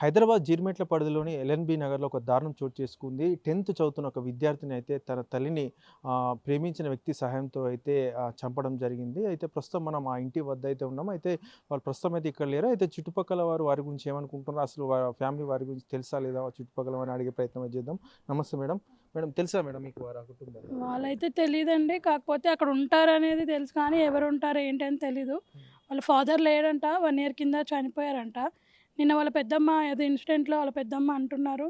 హైదరాబాద్ జీర్మెట్ల పరిధిలోని ఎల్ఎన్బి నగర్లో ఒక దారుణం చోటు చేసుకుంది. టెన్త్ చదువుతున్న ఒక విద్యార్థిని అయితే తన తల్లిని ప్రేమించిన వ్యక్తి సహాయంతో అయితే చంపడం జరిగింది. అయితే ప్రస్తుతం మనం ఆ ఇంటి వద్ద అయితే ఉన్నాం. అయితే వాళ్ళు ప్రస్తుతం అయితే ఇక్కడ లేరు. అయితే చుట్టుపక్కల వారు వారి గురించి ఏమనుకుంటున్నారు అసలు ఫ్యామిలీ వారి గురించి తెలుసా లేదా చుట్టుపక్కల వారిని అడిగే ప్రయత్నం చేద్దాం. నమస్తే మేడం. మేడం తెలుసా మేడం మీకు వారి కుటుంబం? వాళ్ళైతే తెలియదండి కాకపోతే అక్కడ ఉంటారనేది తెలుసు కానీ ఎవరు ఉంటారు ఏంటి అని తెలీదు. వాళ్ళ ఫాదర్ లేడంట వన్ ఇయర్ కింద చనిపోయారంట. నిన్న వాళ్ళ పెద్దమ్మ ఏదో ఇన్సిడెంట్లో వాళ్ళ పెద్దమ్మ అంటున్నారు.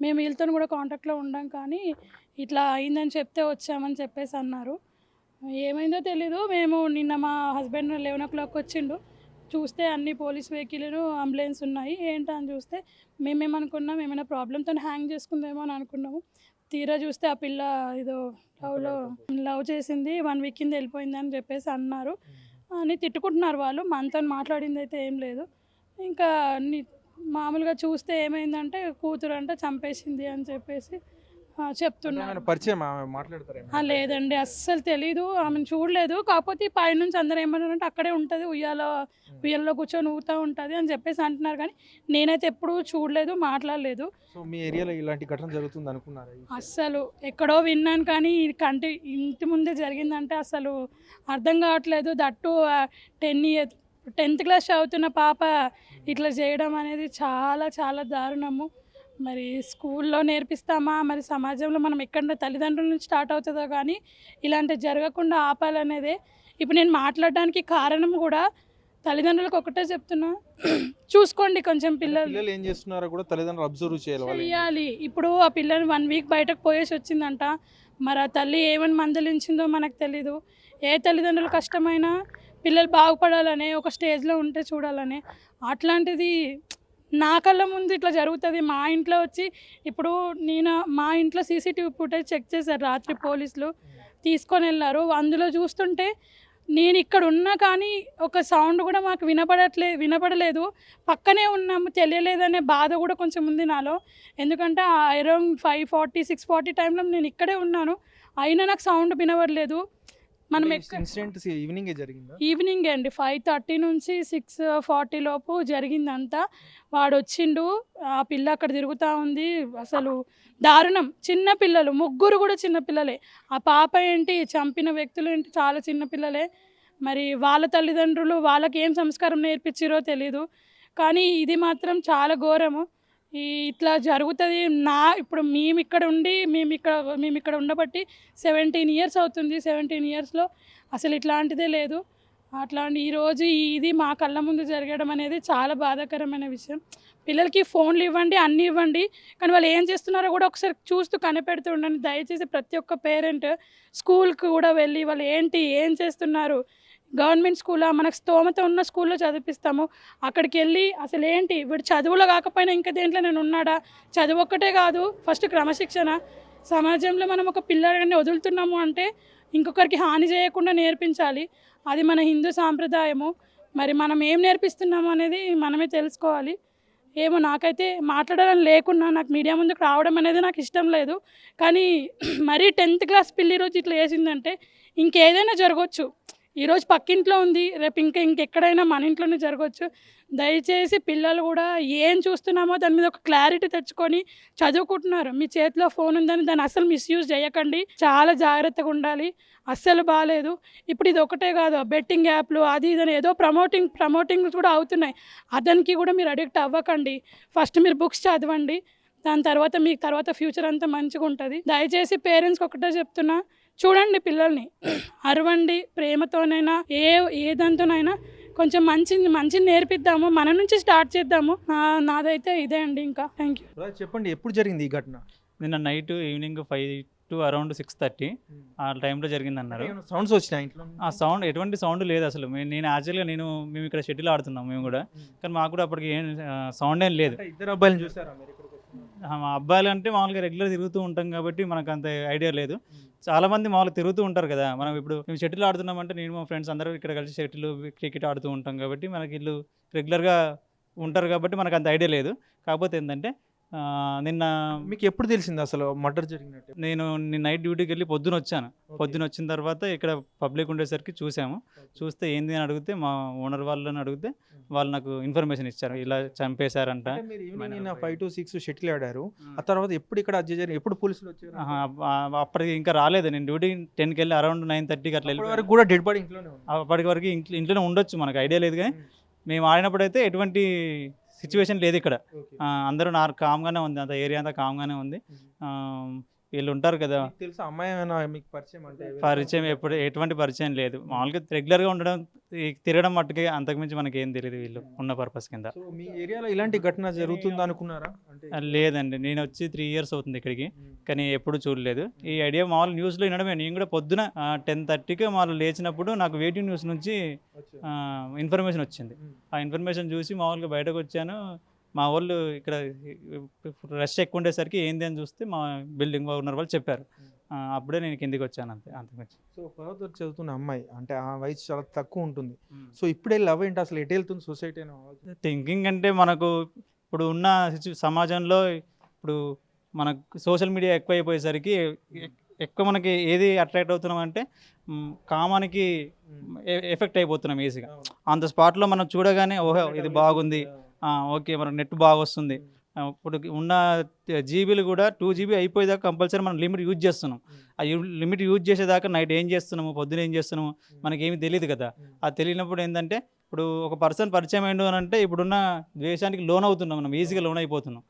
మేము వీళ్ళతో కూడా కాంటాక్ట్లో ఉండం కానీ ఇట్లా అయిందని చెప్తే వచ్చామని చెప్పేసి అన్నారు. ఏమైందో తెలీదు. మేము నిన్న మా హస్బెండ్ లెవెన్ ఓ క్లాక్ వచ్చిండు. చూస్తే అన్ని పోలీస్ వెహికల్ అంబులెన్స్ ఉన్నాయి. ఏంటా అని చూస్తే మేమేమనుకున్నాం ఏమైనా ప్రాబ్లంతో హ్యాంగ్ చేసుకుందేమో అని అనుకున్నాము. తీరా చూస్తే ఆ పిల్ల ఏదో లవ్లో లవ్ చేసింది వన్ వీక్ కింద వెళ్ళిపోయింది అని చెప్పేసి అన్నారు. అని తిట్టుకుంటున్నారు వాళ్ళు. మనతో మాట్లాడింది అయితే ఏం లేదు. ఇంకా మామూలుగా చూస్తే ఏమైందంటే కూతురు అంటే చంపేసింది అని చెప్పేసి ఏమైనా పరిచయం లేదండి అస్సలు తెలీదు. ఆమెను చూడలేదు. కాకపోతే ఈ పైనుంచి అందరూ ఏమన్నారంటే అక్కడే ఉంటుంది ఉయ్యాల ఉయ్యాలలో కూర్చొని ఊగుతూ ఉంటుంది అని చెప్పేసి అంటున్నారు. కానీ నేనైతే ఎప్పుడూ చూడలేదు మాట్లాడలేదు. మీ ఏరియాలో ఇలాంటి ఘటన జరుగుతుంది అనుకున్నారా అస్సలు ఎక్కడో విన్నాను కానీ కంటి ఇంటి ముందే జరిగిందంటే అసలు అర్థం కావట్లేదు. That ten year tenth class చదువుతున్న పాప ఇట్లా చేయడం అనేది చాలా చాలా దారుణము. మరి స్కూల్లో నేర్పిస్తామా? మరి సమాజంలో మనం ఎక్కడ తల్లిదండ్రుల నుంచి స్టార్ట్ అవుతుందో కానీ ఇలాంటివి జరగకుండా ఆపాలనేదే. ఇప్పుడు నేను మాట్లాడడానికి కారణం కూడా తల్లిదండ్రులకు ఒకటే చెప్తున్నా. చూసుకోండి కొంచెం పిల్లలు. ఏం చేస్తున్నారో కూడా తల్లిదండ్రులు అబ్జర్వ్ చేయాలి చెయ్యాలి ఇప్పుడు ఆ పిల్లని వన్ వీక్ బయటకు పోయేసి వచ్చిందంట. మరి ఆ తల్లి ఏమని మందలించిందో మనకు తెలీదు. ఏ తల్లిదండ్రులు కష్టమైనా పిల్లలు బాగుపడాలనే ఒక స్టేజ్లో ఉంటే చూడాలని. అట్లాంటిది నా కళ్ళ ముందు ఇట్లా జరుగుతుంది. మా ఇంట్లో వచ్చి ఇప్పుడు నేను మా ఇంట్లో సీసీటీవీ ఫుటేజ్ చెక్ చేశారు రాత్రి పోలీసులు తీసుకొని వెళ్ళారు. అందులో చూస్తుంటే నేను ఇక్కడ ఉన్నా కానీ ఒక సౌండ్ కూడా మాకు వినపడట్లే వినపడలేదు. పక్కనే ఉన్నాము తెలియలేదనే బాధ కూడా కొంచెం ఉంది నాలో. ఎందుకంటే around five forty six forty టైంలో నేను ఇక్కడే ఉన్నాను. అయినా నాకు సౌండ్ వినబడలేదు మనం ఇన్సిడెంట్ ఈవినింగ్ జరిగిందా? ఈవినింగ్ అండి. ఫైవ్ థర్టీ నుంచి సిక్స్ ఫార్టీ లోపు జరిగిందంతా. వాడు వచ్చిండు ఆ పిల్ల అక్కడ తిరుగుతూ ఉంది. అసలు దారుణం. చిన్న పిల్లలు ముగ్గురు కూడా చిన్న పిల్లలే. ఆ పాప ఏంటి చంపిన వ్యక్తులు ఏంటి చాలా చిన్న పిల్లలే. మరి వాళ్ళ తల్లిదండ్రులు వాళ్ళకి ఏం సంస్కారం నేర్పించిరో తెలీదు. కానీ ఇది మాత్రం చాలా ఘోరము. ఇట్లా జరుగుతుంది నా ఇప్పుడు మేము ఇక్కడ ఉండి మేము ఇక్కడ మేము ఇక్కడ ఉండబట్టి సెవెంటీన్ ఇయర్స్ అవుతుంది. సెవెంటీన్ ఇయర్స్లో అసలు ఇట్లాంటిదే లేదు. అట్లాంటి ఈరోజు ఇది మా కళ్ళ ముందు జరగడం అనేది చాలా బాధాకరమైన విషయం. పిల్లలకి ఫోన్లు ఇవ్వండి అన్నీ ఇవ్వండి. కానీ వాళ్ళు ఏం చేస్తున్నారో కూడా ఒకసారి చూస్తూ కనిపెడుతూ ఉండండి. దయచేసి ప్రతి ఒక్క పేరెంట్ స్కూల్కి కూడా వెళ్ళి వాళ్ళు ఏంటి ఏం చేస్తున్నారు? గవర్నమెంట్ స్కూలా మనకు స్తోమత ఉన్న స్కూల్లో చదివిస్తాము అక్కడికి వెళ్ళి అసలు ఏంటి వీడు చదువులో కాకపోయినా ఇంకా దేంట్లో నేను ఉన్నాడా? చదువు ఒక్కటే కాదు ఫస్ట్ క్రమశిక్షణ. సమాజంలో మనం ఒక పిల్లలని వదులుతున్నాము అంటే ఇంకొకరికి హాని చేయకుండా నేర్పించాలి. అది మన హిందూ సాంప్రదాయము. మరి మనం ఏం నేర్పిస్తున్నాము అనేది మనమే తెలుసుకోవాలి. ఏమో నాకైతే మాట్లాడడం లేకున్నా నాకు మీడియా ముందుకు రావడం అనేది నాకు ఇష్టం లేదు. కానీ మరీ టెన్త్ క్లాస్ పిల్లి రోజు ఇట్లా వేసిందంటే ఇంకేదైనా జరగవచ్చు ఈరోజు పక్కింట్లో ఉంది. రేపు ఇంకా ఇంకెక్కడైనా మన ఇంట్లోనే జరగవచ్చు దయచేసి పిల్లలు కూడా ఏం చూస్తున్నామో దాని మీద ఒక క్లారిటీ తెచ్చుకొని చదువుకుంటున్నారు. మీ చేతిలో ఫోన్ ఉందని దాన్ని అసలు మిస్యూజ్ చేయకండి. చాలా జాగ్రత్తగా ఉండాలి. అస్సలు బాగాలేదు ఇప్పుడు ఇది ఒకటే కాదు. బెట్టింగ్ యాప్లు అది ఇదని ఏదో ప్రమోటింగ్ ప్రమోటింగ్ కూడా అవుతున్నాయి. అతనికి కూడా మీరు అడిక్ట్ అవ్వకండి. ఫస్ట్ మీరు బుక్స్ చదవండి. దాని తర్వాత మీకు తర్వాత ఫ్యూచర్ అంతా మంచిగా ఉంటుంది దయచేసి పేరెంట్స్కి ఒకటే చెప్తున్నా. చూడండి పిల్లల్ని. అరవండి ప్రేమతోనైనా ఏ ఏ దాంతోనైనా కొంచెం మంచి మంచిని నేర్పిద్దాము మన నుంచి స్టార్ట్ చేద్దాము. నాదైతే ఇదే అండి ఇంకా. థ్యాంక్ యూ బ్రదర్, చెప్పండి ఎప్పుడు జరిగింది ఈ ఘటన? నిన్న night evening five to around six thirty ఆ టైంలో జరిగింది అన్నారు. సౌండ్స్ వచ్చినాయి ఇంట్లో? ఆ సౌండ్ ఎటువంటి సౌండ్ లేదు అసలు. నేను యాక్చువల్గా నేను మేము ఇక్కడ షటిల్ ఆడుతున్నాం మేము కూడా. కానీ మాకు కూడా అప్పటికి ఏం సౌండ్ ఏం లేదు. ఇద్దరు అబ్బాయిలను చూసారా అబ్బాయిలు అంటే మామూలుగా రెగ్యులర్ తిరుగుతూ ఉంటాం కాబట్టి మనకు అంత ఐడియా లేదు. చాలా మంది మామూలుగా తిరుగుతూ ఉంటారు కదా. మనం ఇప్పుడు మేము షటిల్ ఆడుతున్నామంటే నేను మా ఫ్రెండ్స్ అందరూ ఇక్కడ కలిసి షటిల్ క్రికెట్ ఆడుతూ ఉంటాం కాబట్టి మనకి వీళ్ళు రెగ్యులర్గా ఉంటారు కాబట్టి మనకు అంత ఐడియా లేదు. కాకపోతే ఏంటంటే నిన్న మీకు ఎప్పుడు తెలిసింది అసలు మర్డర్ జరిగినట్టు? నేను నైట్ డ్యూటీకి వెళ్ళి పొద్దున వచ్చాను. పొద్దున వచ్చిన తర్వాత ఇక్కడ పబ్లిక్ ఉండేసరికి చూసాము. చూస్తే ఏంది అని అడిగితే మా ఓనర్ వాళ్ళని అడిగితే వాళ్ళు నాకు ఇన్ఫర్మేషన్ ఇచ్చారు. ఇలా చంపేశారంట. ఫైవ్ టు సిక్స్ షటిల్ ఆడారు. ఆ తర్వాత ఎప్పుడు ఇక్కడ అడ్జస్ట్ జరిగింది ఎప్పుడు పోలీసులు వచ్చారు? అప్పటికి ఇంకా రాలేదు. నేను డ్యూటీ టెన్కి వెళ్ళి అరౌండ్ నైన్ థర్టీకి అట్లా వెళ్ళి వరకు కూడా డెడ్ బాడీ ఇంట్లోనే అప్పటికి వరకు ఇంట్లో ఇంట్లోనే ఉండొచ్చు మనకు. ఐడియా లేదు కానీ మేము ఆడినప్పుడైతే ఎటువంటి సిచ్యువేషన్ లేదు ఇక్కడ. అందరూ నా కామ్గానే ఉంది. అంత ఏరియా అంతా కామ్గానే ఉంది. వీళ్ళు ఉంటారు కదా. మీకు తెలుసా అమ్మాయి ఏమైనా మీకు పరిచయం అంటే పరిచయం ఎప్పుడు ఎటువంటి పరిచయం లేదు. మామూలుగా రెగ్యులర్గా ఉండడం తిరగడం మట్టుకే అంతకుమించి మనకి ఏం తెలియదు వీళ్ళు ఉన్న పర్పస్ కింద. సో మీ ఏరియాలో ఇలాంటి ఘటన జరుగుతుందా అనుకున్నారా? లేదండి. నేను వచ్చి త్రీ ఇయర్స్ అవుతుంది ఇక్కడికి. కానీ ఎప్పుడు చూడలేదు. ఈ ఐడియా మామూలు న్యూస్లో వినడమే. నేను కూడా పొద్దున టెన్ థర్టీకి మామూలు లేచినప్పుడు నాకు వెయిటింగ్ న్యూస్ నుంచి ఇన్ఫర్మేషన్ వచ్చింది. ఆ ఇన్ఫర్మేషన్ చూసి మామూలుగా బయటకు వచ్చాను. మా వాళ్ళు ఇక్కడ రష్ ఎక్కువ ఉండేసరికి ఏంది అని చూస్తే మా బిల్డింగ్ ఓనర్ వాళ్ళు చెప్పారు. అప్పుడే నేను కిందికి వచ్చాను అంతే అంతకుమించి సో పదో చదువుతున్న అమ్మాయి అంటే ఆ వయసు చాలా తక్కువ ఉంటుంది. సో ఇప్పుడే లవ్ ఏంటి? అసలు ఎటు వెళ్తుంది సొసైటీ థింకింగ్ అంటే మనకు ఇప్పుడు ఉన్న సమాజంలో ఇప్పుడు మనకు సోషల్ మీడియా ఎక్కువైపోయేసరికి ఎ- ఎక్కువ మనకి ఏది అట్రాక్ట్ అవుతున్నాం అంటే కామానికి ఎఫెక్ట్ అయిపోతున్నాం ఈజీగా. అంత స్పాట్లో మనం చూడగానే ఓహో ఇది బాగుంది. ఓకే మనకు నెట్ బాగా వస్తుంది ఇప్పుడు ఉన్న జీబీలు కూడా టూ జీబీ అయిపోయేదాకా కంపల్సరీ మనం లిమిట్ యూజ్ చేస్తున్నాం. ఆ లిమిట్ యూజ్ చేసేదాకా నైట్ ఏం చేస్తున్నాము పొద్దున ఏం చేస్తున్నాము మనకేమీ తెలియదు కదా. అది తెలియనప్పుడు ఏంటంటే ఇప్పుడు ఒక పర్సన్ పరిచయం అయ్యిండు అని అంటే ఇప్పుడున్న ద్వేషానికి లోన్ అవుతున్నాం మనం ఈజీగా లోన్ అయిపోతున్నాం